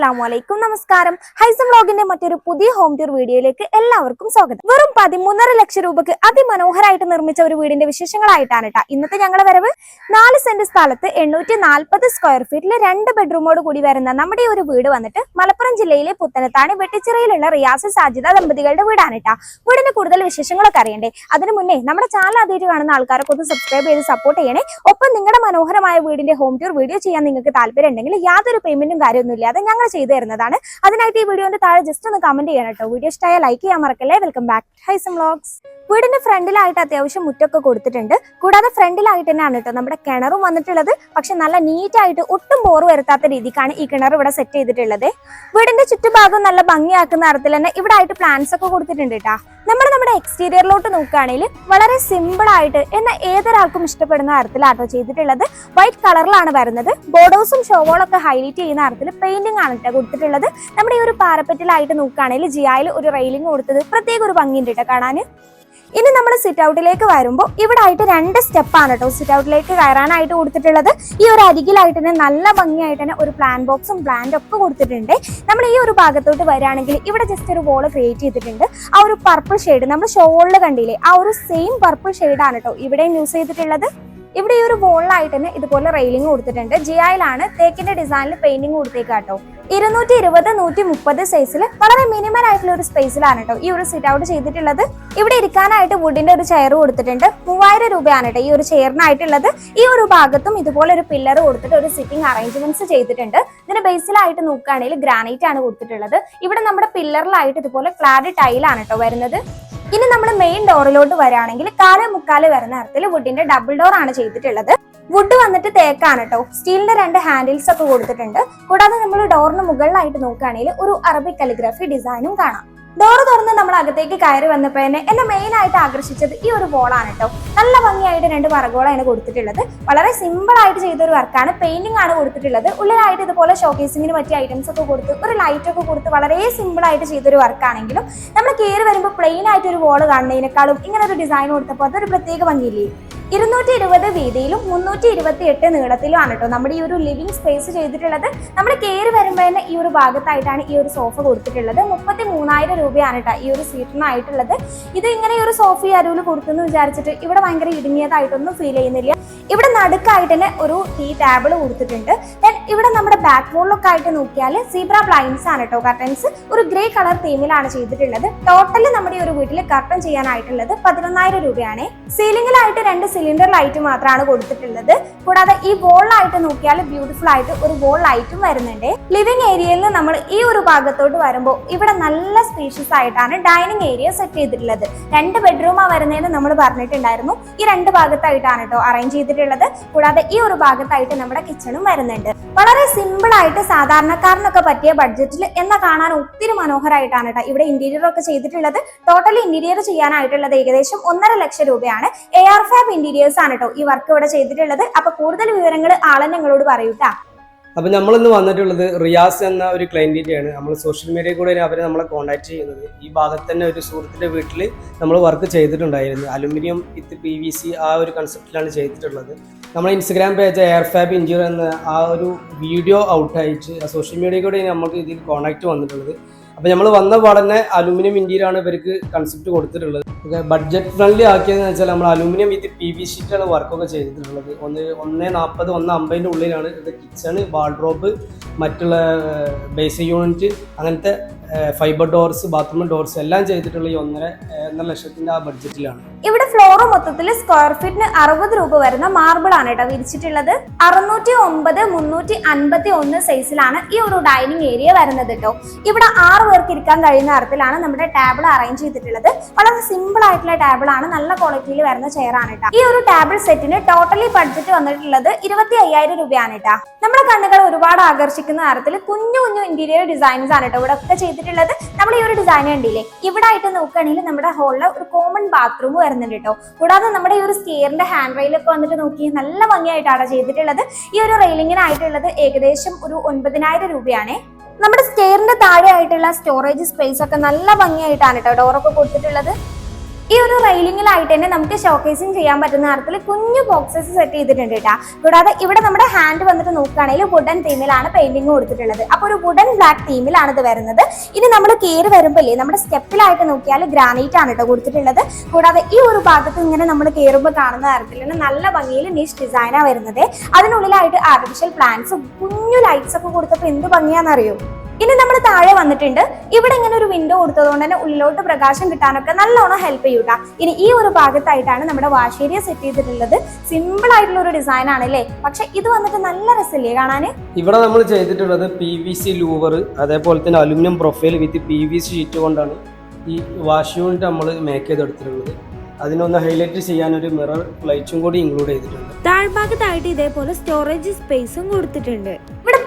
Hello അസ്സാം നമസ്കാരം. ഹൈസം വ്ലോഗിന്റെ മറ്റൊരു പുതിയ ഹോം ടൂർ വീഡിയോയിലേക്ക് എല്ലാവർക്കും സ്വാഗതം. വെറും പതിമൂന്നര ലക്ഷം രൂപക്ക് അതിമനോഹരമായിട്ട് നിർമ്മിച്ച ഒരു വീടിന്റെ വിശേഷങ്ങളായിട്ടാണ് കേട്ടോ ഇന്നത്തെ ഞങ്ങളുടെ വരവ് നാല് സെന്റ് സ്ഥലത്ത് എണ്ണൂറ്റി നാൽപ്പത് സ്ക്വയർ ഫീറ്റിൽ രണ്ട് ബെഡ്റൂമോട് കൂടി വരുന്ന നമ്മുടെ ഒരു വീട് വന്നിട്ട് മലപ്പുറം ജില്ലയിലെ പുത്തനത്താണി വെട്ടിച്ചിറയിലുള്ള റിയാസ് സാജിദ ദമ്പതികളുടെ വീടാണ് കേട്ടോ വീടിന്റെ കൂടുതൽ വിശേഷങ്ങളൊക്കെ അറിയണ്ടേ? അതിനു മുന്നേ നമ്മുടെ ചാനൽ ആദ്യമായിട്ട് കാണുന്ന ആൾക്കാരൊക്കെ ഒന്ന് സബ്സ്ക്രൈബ് ചെയ്ത് സപ്പോർട്ട് ചെയ്യണേ. ഒപ്പം നിങ്ങളുടെ മനോഹരമായ വീടിന്റെ ഹോം ടൂർ വീഡിയോ ചെയ്യാൻ നിങ്ങൾക്ക് താല്പര്യം ഉണ്ടെങ്കിൽ യാതൊരു പേയ്മെന്റും കാര്യമൊന്നും ഇല്ലാതെ ഞങ്ങൾ ചെയ്തു തരുന്നതാണ്. അതിനായിട്ട് ഈ വീഡിയോന്റെ താഴെ ജസ്റ്റ് ഒന്ന് കമന്റ് ചെയ്യണം കേട്ടോ. വീഡിയോ ഇഷ്ടമായ ലൈക്ക് ചെയ്യാൻ മറക്കല്ലേ? വെൽക്കം ബാക്ക് ഹൈസം വ്ലോഗ്സ് വീടിന്റെ ഫ്രണ്ടിലായിട്ട് അത്യാവശ്യം മുറ്റൊക്കെ കൊടുത്തിട്ടുണ്ട്. കൂടാതെ ഫ്രണ്ടിലായിട്ട് തന്നെയാണ് കേട്ടോ നമ്മുടെ കിണറും വന്നിട്ടുള്ളത്. പക്ഷെ നല്ല നീറ്റായിട്ട് ഒട്ടും ബോർ വരുത്താത്ത രീതിക്കാണ് ഈ കിണർ ഇവിടെ സെറ്റ് ചെയ്തിട്ടുള്ളത്. വീടിന്റെ ചുറ്റുഭാഗം നല്ല ഭംഗിയാക്കുന്ന തരത്തിൽ തന്നെ ഇവിടെ ആയിട്ട് പ്ലാന്റ്സ് ഒക്കെ കൊടുത്തിട്ടുണ്ട് കേട്ടാ. നമ്മൾ നമ്മുടെ എക്സ്റ്റീരിയറിലോട്ട് നോക്കുകയാണെങ്കിൽ വളരെ സിമ്പിൾ ആയിട്ട് എന്നാൽ ഏതൊരാൾക്കും ഇഷ്ടപ്പെടുന്ന തരത്തിലാട്ടോ ചെയ്തിട്ടുള്ളത്. വൈറ്റ് കളറിലാണ് വരുന്നത്. ബോർഡേഴ്സും ഷോവോളൊക്കെ ഹൈലൈറ്റ് ചെയ്യുന്ന തരത്തിൽ പെയിന്റിംഗ് ആണ് കേട്ടോ കൊടുത്തിട്ടുള്ളത്. നമ്മുടെ ഈ ഒരു പാരപ്പറ്റിലായിട്ട് നോക്കുകയാണെങ്കിൽ ജിയായിൽ ഒരു റെയിലിംഗ് കൊടുത്തത് പ്രത്യേക ഒരു ഭംഗിയുണ്ട് കേട്ടോ കാണാൻ. ഇനി നമ്മൾ സിറ്റ് ഔട്ടിലേക്ക് വരുമ്പോൾ ഇവിടെ ആയിട്ട് രണ്ട് സ്റ്റെപ്പാണ് കേട്ടോ സിറ്റ് ഔട്ടിലേക്ക് കയറാനായിട്ട് കൊടുത്തിട്ടുള്ളത്. ഈ ഒരു അരികിലായിട്ട് തന്നെ നല്ല ഭംഗിയായിട്ട് തന്നെ ഒരു പ്ലാൻ ബോക്സും പ്ലാന്റ് ഒക്കെ കൊടുത്തിട്ടുണ്ട്. നമ്മൾ ഈ ഒരു ഭാഗത്തോട്ട് വരികയാണെങ്കിൽ ഇവിടെ ജസ്റ്റ് ഒരു വോൾ ക്രിയേറ്റ് ചെയ്തിട്ടുണ്ട്. ആ ഒരു പർപ്പിൾ ഷെയ്ഡ് നമ്മൾ ഷോളിൽ കണ്ടില്ലേ? ആ ഒരു സെയിം പർപ്പിൾ ഷെയ്ഡാണ് കേട്ടോ ഇവിടെയും യൂസ് ചെയ്തിട്ടുള്ളത്. ഇവിടെ ഈ ഒരു വോളിലായിട്ട് തന്നെ ഇതുപോലെ റെയിലിംഗ് കൊടുത്തിട്ടുണ്ട്. ജിയായിലാണ് തേക്കിന്റെ ഡിസൈനിൽ പെയിന്റിംഗ് കൊടുത്തേക്കാട്ടോ ഇരുന്നൂറ്റി ഇരുപത് നൂറ്റി മുപ്പത് സൈസിൽ വളരെ മിനിമൽ ആയിട്ടുള്ള ഒരു സ്പേസിലാണ് കേട്ടോ ഈ ഒരു സിറ്റ് ഔട്ട് ചെയ്തിട്ടുള്ളത്. ഇവിടെ ഇരിക്കാനായിട്ട് വുഡിന്റെ ഒരു ചെയർ കൊടുത്തിട്ടുണ്ട്. മൂവായിരം രൂപയാണ് കേട്ടോ ഈ ഒരു ചെയറിനായിട്ടുള്ളത് ഈ ഒരു ഭാഗത്തും ഇതുപോലെ ഒരു പില്ലർ കൊടുത്തിട്ട് ഒരു സിറ്റിംഗ് അറേഞ്ച്മെന്റ്സ് ചെയ്തിട്ടുണ്ട്. ഇതിന്റെ ബേസിലായിട്ട് നോക്കുകയാണെങ്കിൽ ഗ്രാനൈറ്റ് ആണ് കൊടുത്തിട്ടുള്ളത്. ഇവിടെ നമ്മുടെ പില്ലറിലായിട്ട് ഇതുപോലെ ക്ലാഡ് ടൈലാണ് കേട്ടോ വരുന്നത്. ഇനി നമ്മൾ മെയിൻ ഡോറിലോട്ട് വരാണെങ്കിൽ കാൽ മുക്കാൽ വരുന്ന തരത്തിൽ വുഡിന്റെ ഡബിൾ ഡോർ ആണ് ചെയ്തിട്ടുള്ളത്. വുഡ് വന്നിട്ട് തേക്കാണ് കേട്ടോ സ്റ്റീലിന്റെ രണ്ട് ഹാൻഡിൽസ് ഒക്കെ കൊടുത്തിട്ടുണ്ട്. കൂടാതെ നമ്മൾ ഡോറിന് മുകളിലായിട്ട് നോക്കുകയാണെങ്കിൽ ഒരു അറബിക് കലിഗ്രഫി ഡിസൈനും കാണാം. ഡോർ തുറന്ന് നമ്മൾ അകത്തേക്ക് കയറി വന്നപ്പോൾ തന്നെ എന്നെ മെയിൻ ആയിട്ട് ആകർഷിച്ചത് ഈ ഒരു വോളാണ് കേട്ടോ നല്ല ഭംഗിയായിട്ട് രണ്ട് വറകോളാണ് കൊടുത്തിട്ടുള്ളത്. വളരെ സിമ്പിൾ ആയിട്ട് ചെയ്ത ഒരു വർക്കാണ് പെയിന്റിംഗ് ആണ് കൊടുത്തിട്ടുള്ളത്. ഉള്ളിലായിട്ട് ഇതുപോലെ ഷോക്കേസിങ്ങിന് പറ്റിയ ഐറ്റംസ് ഒക്കെ കൊടുത്ത് ഒരു ലൈറ്റ് ഒക്കെ കൊടുത്ത് വളരെ സിമ്പിൾ ആയിട്ട് ചെയ്തൊരു വർക്കാണെങ്കിലും നമ്മൾ കയറി വരുമ്പോൾ പ്ലെയിൻ ആയിട്ട് ഒരു വോൾ കാണുന്നതിനേക്കാളും ഇങ്ങനെ ഒരു ഡിസൈൻ കൊടുത്തപ്പോൾ അതൊരു പ്രത്യേക ഭംഗിയില്ലേ? ഇരുന്നൂറ്റി ഇരുപത് വീതിയിലും മുന്നൂറ്റി ഇരുപത്തി എട്ട് നീളത്തിലുമാണ് കേട്ടോ നമ്മുടെ ഈ ഒരു ലിവിംഗ് സ്പേസ് ചെയ്തിട്ടുള്ളത്. നമ്മൾ കയറി വരുമ്പോൾ തന്നെ ഈ ഒരു ഭാഗത്തായിട്ടാണ് ഈ ഒരു സോഫ കൊടുത്തിട്ടുള്ളത്. മുപ്പത്തി മൂന്നായിരം രൂപയാണ് കേട്ടോ ഈ ഒരു സീറ്റിനായിട്ടുള്ളത്. ഇത് ഇങ്ങനെ ഈ ഒരു സോഫ അരൂൽ കൊടുത്തെന്ന് വിചാരിച്ചിട്ട് ഇവിടെ ഭയങ്കര ഇടുങ്ങിയതായിട്ടൊന്നും ഫീൽ ചെയ്യുന്നില്ല. ഇവിടെ നടുക്കായിട്ട് തന്നെ ഒരു ടീ ടേബിൾ കൊടുത്തിട്ടുണ്ട്. ദെൻ ഇവിടെ നമ്മുടെ ബാക്ക് വോളിലൊക്കെ ആയിട്ട് നോക്കിയാൽ സീബ്ര ബ്ലൈൻസ് ആണ് കേട്ടോ കർട്ടൻസ് ഒരു ഗ്രേ കളർ തീമിലാണ് ചെയ്തിട്ടുള്ളത്. ടോട്ടൽ നമ്മുടെ ഒരു വീട്ടിൽ കർട്ടൻ ചെയ്യാനായിട്ടുള്ളത് പതിനൊന്നായിരം രൂപയാണ്. സീലിംഗിലായിട്ട് രണ്ട് സിലിണ്ടർ ലൈറ്റ് മാത്രമാണ് കൊടുത്തിട്ടുള്ളത്. കൂടാതെ ഈ വോളിലായിട്ട് നോക്കിയാൽ ബ്യൂട്ടിഫുൾ ആയിട്ട് ഒരു വോൾ ലൈറ്റും വരുന്നുണ്ട്. ലിവിംഗ് ഏരിയയിൽ നമ്മൾ ഈ ഒരു ഭാഗത്തോട്ട് വരുമ്പോൾ ഇവിടെ നല്ല സ്പീഷ്യസ് ആയിട്ടാണ് ഡൈനിങ് ഏരിയ സെറ്റ് ചെയ്തിട്ടുള്ളത്. രണ്ട് ബെഡ്റൂമാണ് വരുന്നതെന്ന് നമ്മൾ പറഞ്ഞിട്ടുണ്ടായിരുന്നു. ഈ രണ്ട് ഭാഗത്തായിട്ടാണ് കേട്ടോ അറേഞ്ച് ചെയ്തിട്ടുള്ളത്. കൂടാതെ ഈ ഒരു ഭാഗത്തായിട്ട് നമ്മുടെ കിച്ചണും വരുന്നുണ്ട്. വളരെ സിമ്പിൾ ആയിട്ട് സാധാരണക്കാരനൊക്കെ പറ്റിയ ബഡ്ജറ്റിൽ എന്ന കാണാൻ ഒത്തിരി മനോഹരമായിട്ടാണ് കേട്ടോ ഇവിടെ ഇന്റീരിയർ ഒക്കെ ചെയ്തിട്ടുള്ളത്. ടോട്ടലി ഇന്റീരിയർ ചെയ്യാനായിട്ടുള്ളത് ഏകദേശം ഒന്നര ലക്ഷം രൂപയാണ്. എ ആർ ഫാബ് ഇന്റീരിയേഴ്സ് ആണ് കേട്ടോ ഈ വർക്ക് ഇവിടെ ചെയ്തിട്ടുള്ളത്. അപ്പൊ കൂടുതൽ വിവരങ്ങൾ ആളെ ഞങ്ങളോട് പറയൂട്ടാ. അപ്പോൾ നമ്മളിന്ന് വന്നിട്ടുള്ളത് റിയാസ് എന്ന ഒരു ക്ലയന്റിന്റെയാണ് നമ്മൾ സോഷ്യൽ മീഡിയയിൽ കൂടെ അവർ നമ്മളെ കോൺടാക്ട് ചെയ്യുന്നത്. ഈ ഭാഗത്ത് തന്നെ ഒരു സുഹൃത്തിന്റെ വീട്ടിൽ നമ്മൾ വർക്ക് ചെയ്തിട്ടുണ്ടായിരുന്നു. Aluminium with P V C ആ ഒരു കൺസെപ്റ്റിലാണ് ചെയ്തിട്ടുള്ളത്. നമ്മൾ ഇൻസ്റ്റഗ്രാം പേജ് എയർ ഫാബ് ഇഞ്ചുർ എന്ന ആ ഒരു വീഡിയോ ഔട്ട് അയച്ച് സോഷ്യൽ മീഡിയയിൽ കൂടെ നമുക്ക് ഇതിൽ കോൺടാക്ട് വന്നിട്ടുള്ളത്. അപ്പോൾ നമ്മൾ വന്ന പാടന്നെ അലുമിനിയം ഇന്ത്യയിലാണ് ഇവർക്ക് കൺസെപ്റ്റ് കൊടുത്തിട്ടുള്ളത്. ബഡ്ജറ്റ് ഫ്രണ്ട്ലി ആക്കിയതെന്ന് വെച്ചാൽ നമ്മൾ അലുമിനിയം വിത്ത് പി വി ഷീറ്റാണ് വർക്കൊക്കെ ചെയ്തിട്ടുള്ളത്. ഒന്ന് ഒന്ന് നാൽപ്പത് ഒന്ന് അമ്പതിന്റെ ഉള്ളിലാണ് ഇത് കിച്ചണ് വാൾഡ്രോബ് മറ്റുള്ള ബേസിക് യൂണിറ്റ് അങ്ങനത്തെ ഫൈബർ ഡോർസ് ബാത്റൂം ഡോർസ് എല്ലാം ചെയ്തിട്ടുള്ള ഈ ഒന്നര ഒന്നര ലക്ഷത്തിന്റെ ആ ബഡ്ജറ്റിലാണ് ഇവിടെ ഫ്ലോർ മൊത്തത്തിൽ സ്ക്വയർ ഫീറ്റിന് അറുപത് രൂപ വരുന്ന മാർബിൾ ആണ് കേട്ടോ വിരിച്ചിട്ടുള്ളത്. അറുന്നൂറ്റി ഒമ്പത് മുന്നൂറ്റി അൻപത്തി ഒന്ന് സൈസിലാണ് ഈ ഒരു ഡൈനിങ് ഏരിയ വരുന്നത് കേട്ടോ. ഇവിടെ ആറ് പേർക്ക് ഇരിക്കാൻ കഴിയുന്ന തരത്തിലാണ് നമ്മുടെ ടേബിൾ അറേഞ്ച് ചെയ്തിട്ടുള്ളത്. വളരെ സിമ്പിൾ ആയിട്ടുള്ള ടേബിൾ ആണ്. നല്ല ക്വാളിറ്റിയിൽ വരുന്ന ചെയർ ആണ് കേട്ടോ. ഈ ഒരു ടേബിൾ സെറ്റിന് ടോട്ടലി ബഡ്ജറ്റ് വന്നിട്ടുള്ളത് ഇരുപത്തി അയ്യായിരം രൂപയാണ് കേട്ടോ. നമ്മുടെ കണ്ണുകൾ ഒരുപാട് ആകർഷിക്കുന്ന തരത്തിൽ കുഞ്ഞു കുഞ്ഞു ഇന്റീരിയർ ഡിസൈൻസ് ആണ് കേട്ടോ ഇവിടെ ഒക്കെ ചെയ്തിട്ടുള്ളത്. നമ്മൾ ഈ ഒരു ഡിസൈൻ കണ്ടില്ലേ? ഇവിടെ ആയിട്ട് നോക്കുകയാണെങ്കിൽ നമ്മുടെ ഹോളിൽ ഒരു കോമൺ ബാത്റൂം വരുന്നുണ്ട് കേട്ടോ കൂടാതെ നമ്മുടെ ഈ ഒരു സ്കെയറിന്റെ ഹാൻഡ് റെയിലൊക്കെ വന്നിട്ട് നോക്കി നല്ല ഭംഗിയായിട്ടാണ് ചെയ്തിട്ടുള്ളത്. ഈ ഒരു റെയിലിങ്ങിനായിട്ടുള്ളത് ഏകദേശം ഒരു ഒൻപതിനായിരം രൂപയാണ്. നമ്മുടെ സ്റ്റെയറിന്റെ താഴെയായിട്ടുള്ള സ്റ്റോറേജ് സ്പേസ് ഒക്കെ നല്ല ഭംഗിയായിട്ടാണ് കേട്ടോ ഡോറൊക്കെ കൊടുത്തിട്ടുള്ളത്. ഈ ഒരു റെയിലിംഗിലായിട്ട് തന്നെ നമുക്ക് ഷോക്കേസിങ് ചെയ്യാൻ പറ്റുന്ന തരത്തിൽ കുഞ്ഞു ബോക്സസ് സെറ്റ് ചെയ്തിട്ടുണ്ട് കേട്ടോ കൂടാതെ ഇവിടെ നമ്മുടെ ഹാൻഡ് വന്നിട്ട് നോക്കുകയാണെങ്കിൽ വുഡൻ തീമിലാണ് പെയിന്റിങ് കൊടുത്തിട്ടുള്ളത്. അപ്പോൾ ഒരു വുഡൻ ബ്ലാക്ക് തീമിലാണ് ഇത് വരുന്നത്. ഇനി നമ്മൾ കയറി വരുമ്പോൾ നമ്മുടെ സ്റ്റെപ്പിലായിട്ട് നോക്കിയാൽ ഗ്രാനൈറ്റ് ആണ് കേട്ടോ കൊടുത്തിട്ടുള്ളത്. കൂടാതെ ഈ ഒരു ഭാഗത്ത് ഇങ്ങനെ നമ്മൾ കയറുമ്പോൾ കാണുന്ന തരത്തിൽ തന്നെ നല്ല ഭംഗിയിൽ നിഷ് ഡിസൈനാണ് വരുന്നത്. അതിനുള്ളിലായിട്ട് ആർട്ടിഫിഷ്യൽ പ്ലാന്റ്സും കുഞ്ഞു ലൈറ്റ്സ് ഒക്കെ കൊടുത്തപ്പോൾ എന്ത് ഭംഗിയാണെന്നറിയോ ഇനി നമ്മൾ താഴെ വന്നിട്ടുണ്ട്. ഇവിടെ ഇങ്ങനെ ഒരു വിൻഡോ കൊടുത്തതുകൊണ്ട് തന്നെ ഉള്ളിലോട്ട് പ്രകാശം കിട്ടാനൊക്കെ നല്ലോണം ഹെൽപ്പ് ചെയ്യൂട്ടാ. ഇനി ഈ ഒരു ഭാഗത്തായിട്ടാണ് നമ്മുടെ ഏരിയ സെറ്റ് ചെയ്തിട്ടുള്ളത്. സിമ്പിൾ ആയിട്ടുള്ള ഒരു ഡിസൈൻ ആണ് അല്ലേ പക്ഷെ ഇത് വന്നിട്ട് നല്ല രസമില്ലേ കാണാൻ ഇവിടെ നമ്മൾ ചെയ്തിട്ടുള്ളത് പി വി സി ലൂവർ അതേപോലെ തന്നെ aluminium profile with P V C sheet കൊണ്ടാണ് ഈ വാഷ് യൂണിറ്റ് നമ്മൾ മേക്ക് ചെയ്തെടുത്തിട്ടുള്ളത്. അതിനൊന്ന് ഹൈലൈറ്റ് ചെയ്യാൻ ഒരു മിറർ ലൈറ്റും കൂടി ഇൻക്ലൂഡ് ചെയ്തിട്ടുണ്ട്. താഴ്ഭാഗത്തായിട്ട് ഇതേപോലെ സ്റ്റോറേജ് സ്പേസും കൊടുത്തിട്ടുണ്ട്.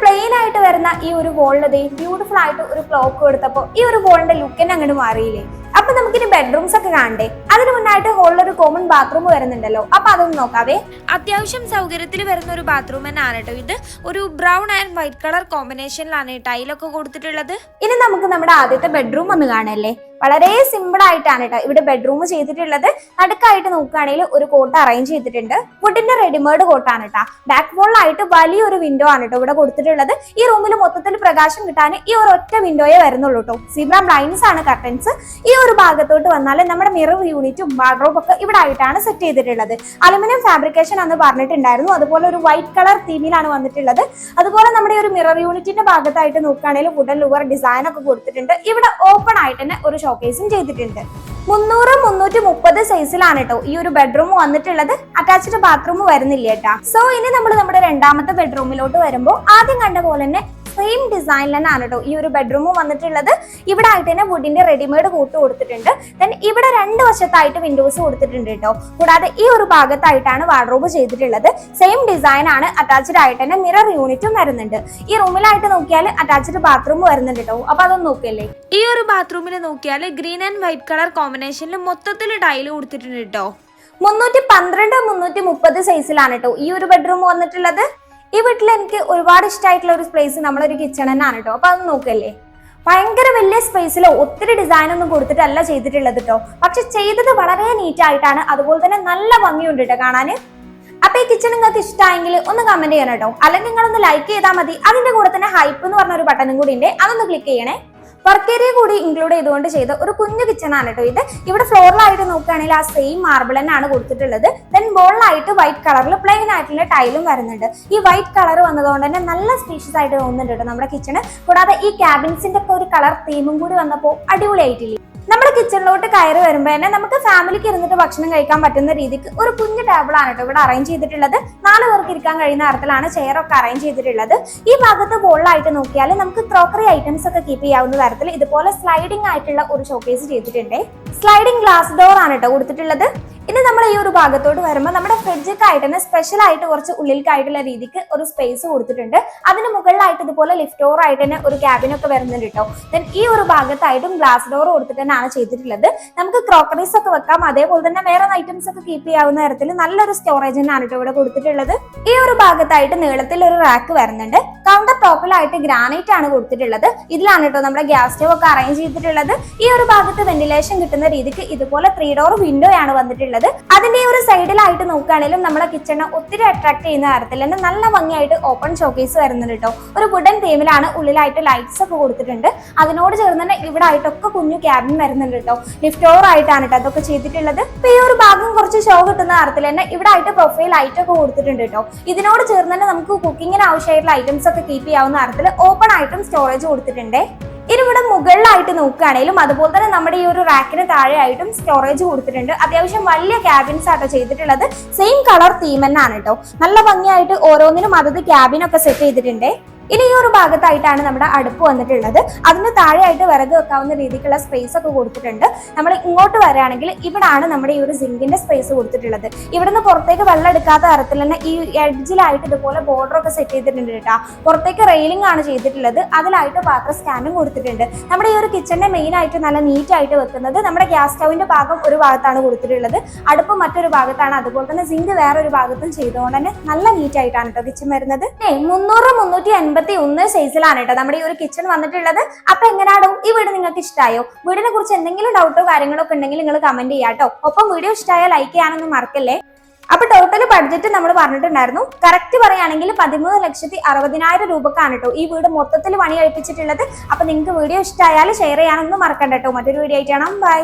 പ്ലെയിൻ ആയിട്ട് വരുന്ന ഈ ഒരു വോളിലത് ബ്യൂട്ടിഫുൾ ആയിട്ട് ഒരു ക്ലോക്ക് കൊടുത്തപ്പോൾ ഈ ഒരു വോളിന്റെ ലുക്ക് തന്നെ അങ്ങോട്ട് മാറിയില്ലേ? അപ്പൊ നമുക്കിനി ബെഡ്റൂംസ് ഒക്കെ കാണണ്ടേ? അതിന് മുന്നായിട്ട് ഹോളിൽ ഒരു കോമൺ ബാത്റൂം വരുന്നുണ്ടല്ലോ. അപ്പൊ അതൊന്ന് നോക്കാവേ. അത്യാവശ്യം സൗകര്യത്തിൽ വരുന്ന ഒരു ബാത്റൂം തന്നെയാണ് കേട്ടോ ഇത്. ഒരു ബ്രൗൺ ആൻഡ് വൈറ്റ് കളർ കോമ്പിനേഷനിലാണ് ടൈലൊക്കെ കൊടുത്തിട്ടുള്ളത്. ഇനി നമുക്ക് നമ്മുടെ ആദ്യത്തെ ബെഡ്റൂം ഒന്ന് കാണല്ലേ? വളരെ സിമ്പിൾ ആയിട്ടാണ് കേട്ടോ ഇവിടെ ബെഡ്റൂം ചെയ്തിട്ടുള്ളത്. നടുക്കായിട്ട് നോക്കുകയാണെങ്കിൽ ഒരു കോട്ട് അറേഞ്ച് ചെയ്തിട്ടുണ്ട്. വുഡിന്റെ റെഡിമേഡ് കോട്ടാണ് കേട്ടോ ബാക്ക് വോളിലായിട്ട് വലിയൊരു വിൻഡോ ആണ് കേട്ടോ ഇവിടെ കൊടുത്തിട്ടുള്ളത്. ഈ റൂമിൽ മൊത്തത്തിൽ പ്രകാശം കിട്ടാൻ ഈ ഒരു ഒറ്റ വിൻഡോയെ വരുന്നുള്ളൂ കേട്ടോ സീബ്ര ബ്ലൈൻസ് ആണ് കർട്ടൻസ് ഈ ഒരു ഭാഗത്തോട്ട് വന്നാൽ നമ്മുടെ മിറർ യൂണിറ്റും വാർഡ്രോബ് ഒക്കെ ഇവിടെ ആയിട്ടാണ് സെറ്റ് ചെയ്തിട്ടുള്ളത്. അലുമിനിയം ഫാബ്രിക്കേഷൻ എന്ന് പറഞ്ഞിട്ടുണ്ടായിരുന്നു. അതുപോലെ ഒരു വൈറ്റ് കളർ തീമിലാണ് വന്നിട്ടുള്ളത്. അതുപോലെ നമ്മുടെ ഒരു മിറർ യൂണിറ്റിന്റെ ഭാഗത്തായിട്ട് നോക്കുകയാണെങ്കിൽ വുഡൻ ലുവർ ഡിസൈൻ ഒക്കെ കൊടുത്തിട്ടുണ്ട്. ഇവിടെ ഓപ്പൺ ആയിട്ട് തന്നെ ഒരു ഷോക്കേസും ചെയ്തിട്ടുണ്ട്. മുന്നൂറ് മുന്നൂറ്റി മുപ്പത് സൈസിലാണ് കേട്ടോ ഈ ഒരു ബെഡ്റൂം വന്നിട്ടുള്ളത്. അറ്റാച്ച്ഡ് ബാത്റൂം വരുന്നില്ല കേട്ടാ സോ ഇനി നമ്മൾ നമ്മുടെ രണ്ടാമത്തെ ബെഡ്റൂമിലോട്ട് വരുമ്പോൾ ആദ്യം കണ്ട പോലെ തന്നെ സെയിം ഡിസൈനിൽ തന്നെയാണ് കേട്ടോ ഈ ഒരു ബെഡ്റൂം വന്നിട്ടുള്ളത്. ഇവിടെ ആയിട്ട് തന്നെ വുഡിന്റെ റെഡിമെയ്ഡ് കൂട്ട് കൊടുത്തിട്ടുണ്ട്. ദെൻ ഇവിടെ രണ്ട് വശത്തായിട്ട് വിൻഡോസ് കൊടുത്തിട്ടുണ്ട് കേട്ടോ കൂടാതെ ഈ ഒരു ഭാഗത്തായിട്ടാണ് വാർഡ്രോബ് ചെയ്തിട്ടുള്ളത്. സെയിം ഡിസൈൻ ആണ് അറ്റാച്ച്ഡ് ആയിട്ട് തന്നെ മിറർ യൂണിറ്റും വരുന്നുണ്ട്. ഈ റൂമിലായിട്ട് നോക്കിയാൽ അറ്റാച്ച്ഡ് ബാത്റൂം വരുന്നുണ്ട് കേട്ടോ അപ്പൊ അതൊന്നും നോക്കിയല്ലേ? ഈ ഒരു ബാത്റൂമിൽ നോക്കിയാൽ ഗ്രീൻ ആൻഡ് വൈറ്റ് കളർ കോമ്പിനേഷനിൽ മൊത്തത്തിൽ ടൈൽ കൊടുത്തിട്ടുണ്ട് കേട്ടോ മുന്നൂറ്റി പന്ത്രണ്ട് മുന്നൂറ്റി മുപ്പത് സൈസിലാണ് കേട്ടോ ഈ ഒരു ബെഡ്റൂം വന്നിട്ടുള്ളത്. ഈ വീട്ടിൽ എനിക്ക് ഒരുപാട് ഇഷ്ടമായിട്ടുള്ള ഒരു സ്പേസ് നമ്മളൊരു കിച്ചൺ തന്നെയാണ് കേട്ടോ അപ്പൊ അത് നോക്കല്ലേ? ഭയങ്കര വലിയ സ്പേസിലോ ഒത്തിരി ഡിസൈൻ ഒന്നും കൊടുത്തിട്ടല്ല ചെയ്തിട്ടുള്ളത് കേട്ടോ പക്ഷെ ചെയ്തത് വളരെ നീറ്റ് ആയിട്ടാണ്. അതുപോലെ തന്നെ നല്ല ഭംഗിയുണ്ട് കേട്ടോ കാണാന്. അപ്പൊ ഈ കിച്ചൺ നിങ്ങൾക്ക് ഇഷ്ടമായെങ്കിൽ ഒന്ന് കമന്റ് ചെയ്യണം കേട്ടോ അല്ലെങ്കിൽ നിങ്ങളൊന്ന് ലൈക്ക് ചെയ്താൽ മതി. അതിന്റെ കൂടെ തന്നെ ഹൈപ്പ് എന്ന് പറഞ്ഞ ഒരു ബട്ടണും കൂടി ഉണ്ട്. അതൊന്ന് ക്ലിക്ക് ചെയ്യണേ. വർക്ക് ഏരിയ കൂടി ഇൻക്ലൂഡ് ചെയ്തുകൊണ്ട് ചെയ്ത ഒരു കുഞ്ഞു കിച്ചൺ ആണ് കേട്ടോ ഇത്. ഇവിടെ ഫ്ലോറിലായിട്ട് നോക്കുകയാണെങ്കിൽ ആ സെയിം മാർബിൾ തന്നെയാണ് കൊടുത്തിട്ടുള്ളത്. ദെൻ ബോളിലായിട്ട് വൈറ്റ് കളറിൽ പ്ലെയിൻ ആയിട്ടുള്ള ടൈലും വരുന്നുണ്ട്. ഈ വൈറ്റ് കളർ വന്നതുകൊണ്ട് തന്നെ നല്ല സ്പീഷ്യസ് ആയിട്ട് തോന്നുന്നുണ്ട് കേട്ടോ നമ്മുടെ കിച്ചണ് കൂടാതെ ഈ ക്യാബിൻസിന്റെ ഒക്കെ ഒരു കളർ തീമും കൂടി വന്നപ്പോൾ അടിപൊളിയായിട്ടില്ലേ? നമ്മുടെ കിച്ചണിലോട്ട് കയറി വരുമ്പോൾ തന്നെ നമുക്ക് ഫാമിലിക്ക് ഇരുന്നിട്ട് ഭക്ഷണം കഴിക്കാൻ പറ്റുന്ന രീതിക്ക് ഒരു കുഞ്ഞു ടേബിൾ ആണ് കേട്ടോ ഇവിടെ അറേഞ്ച് ചെയ്തിട്ടുള്ളത്. നാല് പേർക്ക് ഇരിക്കാൻ കഴിയുന്ന തരത്തിലാണ് ചെയർ ഒക്കെ അറേഞ്ച് ചെയ്തിട്ടുള്ളത്. ഈ ഭാഗത്ത് ബോളിലായിട്ട് നോക്കിയാൽ നമുക്ക് ക്രോക്കറി ഐറ്റംസ് ഒക്കെ കീപ്പ് ചെയ്യാവുന്ന തരത്തിൽ ഇതുപോലെ സ്ലൈഡിംഗ് ആയിട്ടുള്ള ഒരു ഷോക്കേസ് ചെയ്തിട്ടുണ്ട്. സ്ലൈഡിംഗ് ഗ്ലാസ് ഡോർ ആണ് കേട്ടോ കൊടുത്തിട്ടുള്ളത്. ഇനി നമ്മൾ ഈ ഒരു ഭാഗത്തോട്ട് വരുമ്പോൾ നമ്മുടെ ഫ്രിഡ്ജൊക്കെ ആയിട്ട് തന്നെ സ്പെഷ്യൽ ആയിട്ട് കുറച്ച് ഉള്ളിലേക്കായിട്ടുള്ള രീതിക്ക് ഒരു സ്പേസ് കൊടുത്തിട്ടുണ്ട്. അതിന് മുകളിലായിട്ട് ഇതുപോലെ ലിഫ്റ്റ് ഡോർ ആയിട്ട് തന്നെ ഒരു ക്യാബിനൊക്കെ വരുന്നുണ്ട് കേട്ടോ ദെൻ ഈ ഒരു ഭാഗത്തായിട്ടും ഗ്ലാസ് ഡോർ കൊടുത്തിട്ട് തന്നെയാണ് ചെയ്തിട്ടുള്ളത്. നമുക്ക് ക്രോക്കറീസ് ഒക്കെ വെക്കാം. അതേപോലെ തന്നെ വേറെ ഐറ്റംസ് ഒക്കെ കീപ്പ് ചെയ്യാവുന്ന തരത്തിൽ നല്ലൊരു സ്റ്റോറേജ് തന്നെയാണ് കേട്ടോ ഇവിടെ കൊടുത്തിട്ടുള്ളത്. ഈ ഒരു ഭാഗത്തായിട്ട് നീളത്തിൽ ഒരു റാക്ക് വരുന്നുണ്ട്. കൗണ്ടർ ടോപ്പിലായിട്ട് ഗ്രാനൈറ്റ് ആണ് കൊടുത്തിട്ടുള്ളത്. ഇതിലാണ് കേട്ടോ നമ്മുടെ ഗ്യാസ് സ്റ്റവ് ഒക്കെ അറേഞ്ച് ചെയ്തിട്ടുള്ളത്. ഈ ഒരു ഭാഗത്ത് വെന്റിലേഷൻ കിട്ടുന്ന രീതിക്ക് ഇതുപോലെ ത്രീ ഡോർ വിൻഡോ ആണ് വന്നിട്ടുള്ളത്. അതിന്റെ ഒരു സൈഡിലായിട്ട് നോക്കുകയാണെങ്കിലും നമ്മുടെ കിച്ചണ് ഒത്തിരി അട്രാക്ട് ചെയ്യുന്ന തരത്തിൽ തന്നെ നല്ല ഭംഗിയായിട്ട് ഓപ്പൺ ഷോക്കേസ് വരുന്നുണ്ട് കേട്ടോ ഒരു വുഡൻ തീമിലാണ് ഉള്ളിലായിട്ട് ലൈറ്റ്സ് ഒക്കെ കൊടുത്തിട്ടുണ്ട്. അതിനോട് ചേർന്ന് തന്നെ ഇവിടെ ആയിട്ടൊക്കെ കുഞ്ഞു ക്യാബിൻ വരുന്നുണ്ട് കേട്ടോ ലിഫ്റ്റ് ഓവർ ആയിട്ടാണ് കേട്ടോ അതൊക്കെ ചെയ്തിട്ടുള്ളത്. ഇപ്പൊ ഈ ഒരു ഭാഗം കുറച്ച് ഷോ കിട്ടുന്ന തരത്തിൽ തന്നെ ഇവിടെ ആയിട്ട് പ്രൊഫൈൽ ലൈറ്റ് ഒക്കെ കൊടുത്തിട്ടുണ്ട് കേട്ടോ ഇതിനോട് ചേർന്ന് തന്നെ നമുക്ക് കുക്കിങ്ങിന് ആവശ്യമായിട്ടുള്ള ഐറ്റംസ് ഒക്കെ കീപ്പ് ചെയ്യാവുന്ന തരത്തിൽ ഓപ്പൺ ആയിട്ടും സ്റ്റോറേജ് കൊടുത്തിട്ടുണ്ട്. ഇനി ഇവിടെ മുകളിലായിട്ട് നോക്കുകയാണെങ്കിലും അതുപോലെ തന്നെ നമ്മുടെ ഈ ഒരു റാക്കിന് താഴെയായിട്ടും സ്റ്റോറേജ് കൊടുത്തിട്ടുണ്ട്. അത്യാവശ്യം വലിയ ക്യാബിൻസ് ആട്ടോ ചെയ്തിട്ടുള്ളത്. സെയിം കളർ തീം തന്നെയാണ് കേട്ടോ നല്ല ഭംഗിയായിട്ട് ഓരോന്നിനും അതത് ക്യാബിനൊക്കെ സെറ്റ് ചെയ്തിട്ടുണ്ട്. ഇനി ഈ ഒരു ഭാഗത്തായിട്ടാണ് നമ്മുടെ അടുപ്പ് വന്നിട്ടുള്ളത്. അതിന് താഴെയായിട്ട് വിറക് വെക്കാവുന്ന രീതിക്കുള്ള സ്പേസ് ഒക്കെ കൊടുത്തിട്ടുണ്ട്. നമ്മൾ ഇങ്ങോട്ട് വരികയാണെങ്കിൽ ഇവിടാണ് നമ്മുടെ ഈ ഒരു സിങ്കിന്റെ സ്പേസ് കൊടുത്തിട്ടുള്ളത്. ഇവിടുന്ന് പുറത്തേക്ക് വെള്ളം എടുക്കാത്ത തരത്തിൽ തന്നെ ഈ എഡ്ജിലായിട്ട് ഇതുപോലെ ബോർഡർ ഒക്കെ സെറ്റ് ചെയ്തിട്ടുണ്ട് കേട്ടോ. പുറത്തേക്ക് റെയിലിംഗ് ആണ് ചെയ്തിട്ടുള്ളത്. അതിലായിട്ട് പാത്ര സ്കാനും കൊടുത്തിട്ടുണ്ട്. നമ്മുടെ ഈ ഒരു കിച്ചണിന്റെ മെയിൻ ആയിട്ട് നല്ല നീറ്റ് ആയിട്ട് വെക്കുന്നത് നമ്മുടെ ഗ്യാസ് സ്റ്റൗവിന്റെ ഭാഗം ഒരു ഭാഗത്താണ് കൊടുത്തിട്ടുള്ളത്. അടുപ്പ് മറ്റൊരു ഭാഗത്താണ്. അതുപോലെ തന്നെ സിങ്ക് വേറൊരു ഭാഗത്തും ചെയ്തുകൊണ്ട് തന്നെ നല്ല നീറ്റ് ആയിട്ടാണ് കേട്ടോ കിച്ചൺ വരുന്നത്. മുന്നൂറ് മുന്നൂറ്റി അൻപത് മുപ്പത്തി ഒന്ന് സൈസിലാണ് കേട്ടോ. നമ്മുടെ ഈ ഒരു കിച്ചൺ വന്നിട്ടുള്ളത്. അപ്പൊ എങ്ങനെയാണോ ഈ വീട് നിങ്ങൾക്ക് ഇഷ്ടമായോ വീടിനെ കുറിച്ച് എന്തെങ്കിലും ഡൗട്ടോ കാര്യങ്ങളോ ഒക്കെ ഉണ്ടെങ്കിൽ നിങ്ങൾ കമന്റ് ചെയ്യാട്ടോ ഒപ്പം വീഡിയോ ഇഷ്ടമായോ ലൈക്ക് ചെയ്യാനൊന്നും മറക്കല്ലേ? അപ്പൊ ടോട്ടൽ ബഡ്ജറ്റ് നമ്മൾ പറഞ്ഞിട്ടുണ്ടായിരുന്നു. കറക്റ്റ് പറയുകയാണെങ്കിൽ പതിമൂന്ന് ലക്ഷത്തി അറുപതിനായിരം രൂപക്കാണ് കേട്ടോ ഈ വീട് മൊത്തത്തിൽ പണി കഴിപ്പിച്ചിട്ടുള്ളത് അപ്പൊ നിങ്ങൾക്ക് വീഡിയോ ഇഷ്ടമായാൽ ഷെയർ ചെയ്യാനൊന്നും മറക്കണ്ട കേട്ടോ. മറ്റൊരു വീഡിയോ ആയിട്ടാണ് ബൈ